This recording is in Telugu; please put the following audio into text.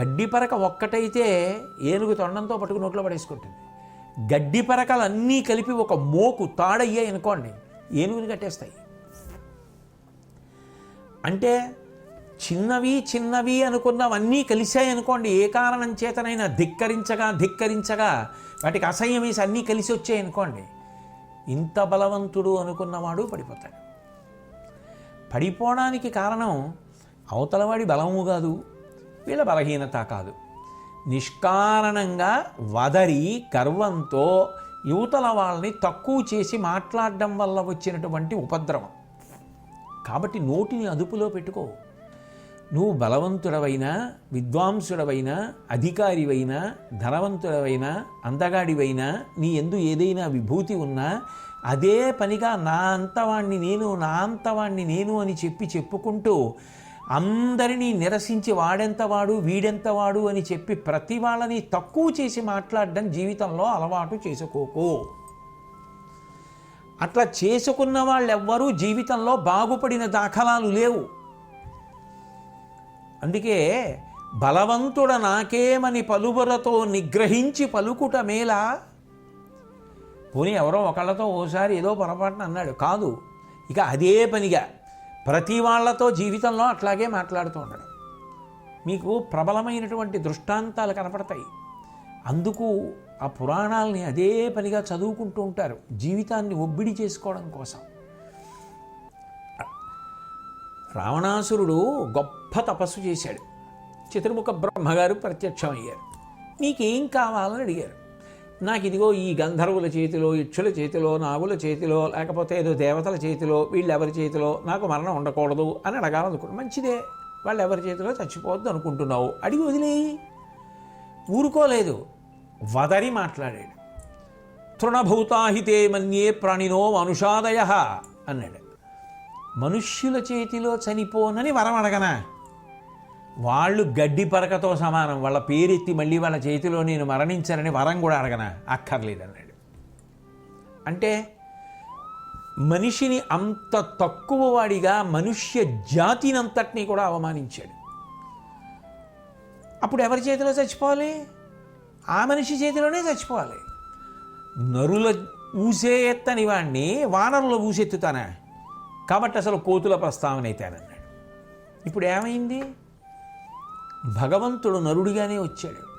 గడ్డి పరక ఒక్కటైతే ఏనుగు తొండంతో పట్టుకు నోట్లో పడేసుకుంటుంది. గడ్డి పరకలన్నీ కలిపి ఒక మోకు తాడయ్యాయి అనుకోండి ఏనుగుని కట్టేస్తాయి. అంటే చిన్నవి చిన్నవి అనుకున్నవన్నీ కలిశాయి అనుకోండి ఏ కారణం చేతనైనా ధిక్కరించగా ధిక్కరించగా వాటికి అసహ్యం వేసి అన్నీ కలిసి వచ్చాయి అనుకోండి ఇంత బలవంతుడు అనుకున్నవాడు పడిపోతాడు. పడిపోవడానికి కారణం అవతలవాడి బలము కాదు వీళ్ళ బలహీనత కాదు. నిష్కారణంగా వదరి గర్వంతో యువతల వాళ్ళని తక్కువ చేసి మాట్లాడడం వల్ల వచ్చినటువంటి ఉపద్రవం. కాబట్టి నోటిని అదుపులో పెట్టుకో. నువ్వు బలవంతుడవైనా విద్వాంసుడవైనా అధికారివైనా ధనవంతుడవైనా అందగాడివైనా నీ ఎందు ఏదైనా విభూతి ఉన్నా అదే పనిగా నా అంతవాణ్ణి నేను నా అంతవాణ్ణి నేను అని చెప్పి చెప్పుకుంటూ అందరినీ నిరసించి వాడెంతవాడు వీడెంతవాడు అని చెప్పి ప్రతి వాళ్ళని తక్కువ చేసి మాట్లాడడం జీవితంలో అలవాటు చేసుకోకు. అట్లా చేసుకున్న వాళ్ళెవ్వరూ జీవితంలో బాగుపడిన దాఖలాలు లేవు. అందుకే బలవంతుడ నాకేమని పలువురతో నిగ్రహించి పలుకుట మేలా? పోనీ ఎవరో ఒకళ్ళతో ఓసారి ఏదో పొరపాటున అన్నాడు. కాదు ఇక అదే పనిగా. ప్రతి వాళ్ళతో జీవితంలో అట్లాగే మాట్లాడుతూ ఉండడం. మీకు ప్రబలమైనటువంటి దృష్టాంతాలు కనపడతాయి. అందుకు ఆ పురాణాలని అదే పనిగా చదువుకుంటూ ఉంటారు. జీవితాన్ని ఒబ్బిడి చేసుకోవడం కోసం. రావణాసురుడు గొప్ప తపస్సు చేశాడు. చతుర్ముఖ బ్రహ్మగారు ప్రత్యక్షమయ్యారు. నీకేం కావాలని అడిగారు? నాకు ఇదిగో ఈ గంధర్వుల చేతిలో ఇక్షుల చేతిలో నాగుల చేతిలో లేకపోతే ఏదో దేవతల చేతిలో వీళ్ళెవరి చేతిలో నాకు మరణం ఉండకూడదు అని అడగాలనుకున్నాను మంచిదే. వాళ్ళు ఎవరి చేతిలో చచ్చిపోవద్దు అనుకుంటున్నావు. అడిగి వదిలేయి. ఊరుకోలేదు. వదరి మాట్లాడాడు. తృణభూతాహితే మన్యే ప్రాణినో మనుషాదయ అన్నాడు. మనుష్యుల చేతిలో చనిపోనని వరం అడగనా? వాళ్ళు గడ్డి పరకతో సమానం. వాళ్ళ పేరెత్తి మళ్ళీ వాళ్ళ చేతిలో నేను మరణించానని వరం కూడా అడగనా? అక్కర్లేదన్నాడు అంటే మనిషిని అంత తక్కువ వాడిగా మనుష్య జాతినంతటినీ కూడా అవమానించాడు. అప్పుడు ఎవరి చేతిలో చచ్చిపోవాలి? ఆ మనిషి చేతిలోనే చచ్చిపోవాలి. నరుల ఊసే ఎత్తని వాణ్ణి వానరుల ఊసెత్తుతానా? కాబట్టి అసలు కోతుల ప్రస్తావన అయితేనన్నాడు ఇప్పుడు ఏమైంది? భగవంతుడు నరుడిగానే వచ్చాడు.